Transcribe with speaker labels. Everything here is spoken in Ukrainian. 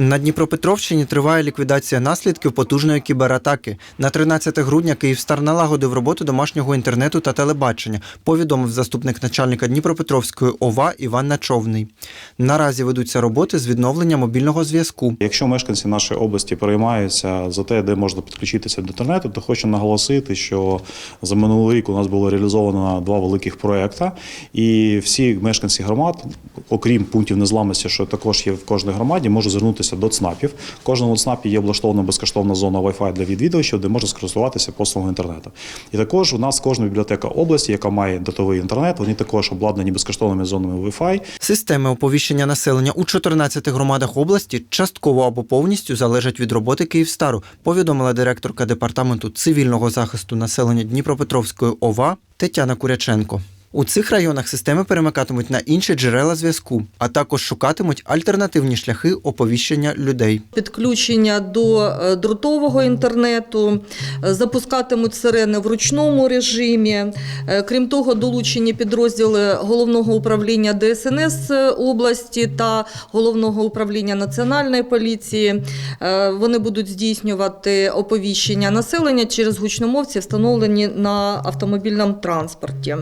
Speaker 1: На Дніпропетровщині триває ліквідація наслідків потужної кібератаки. На 13 грудня Київстар налагодив роботу домашнього інтернету та телебачення, повідомив заступник начальника Дніпропетровської ОВА Іван Начовний. Наразі ведуться роботи з відновлення мобільного зв'язку.
Speaker 2: Якщо мешканці нашої області переймаються за те, де можна підключитися до інтернету, то хочу наголосити, що за минулий рік у нас було реалізовано два великих проекти, і всі мешканці громад, окрім пунктів незламності, що також є в кожній громаді, можуть звернутися до ЦНАПів. В кожному ЦНАПі є облаштована безкоштовна зона Wi-Fi для відвідувачів, де можна скористуватися послугою інтернету. І також у нас кожна бібліотека області, яка має датовий інтернет, вони також обладнані безкоштовними зонами Wi-Fi.
Speaker 1: Системи оповіщення населення у 14 громадах області частково або повністю залежать від роботи Київстару, повідомила директорка департаменту цивільного захисту населення Дніпропетровської ОВА Тетяна Куряченко. У цих районах системи перемикатимуть на інші джерела зв'язку, а також шукатимуть альтернативні шляхи оповіщення людей.
Speaker 3: Підключення до е, дротового інтернету, е, запускатимуть сирени в ручному режимі. Е, Крім того, долучені підрозділи головного управління ДСНС області та головного управління національної поліції. Вони будуть здійснювати оповіщення населення через гучномовці, встановлені на автомобільному транспорті.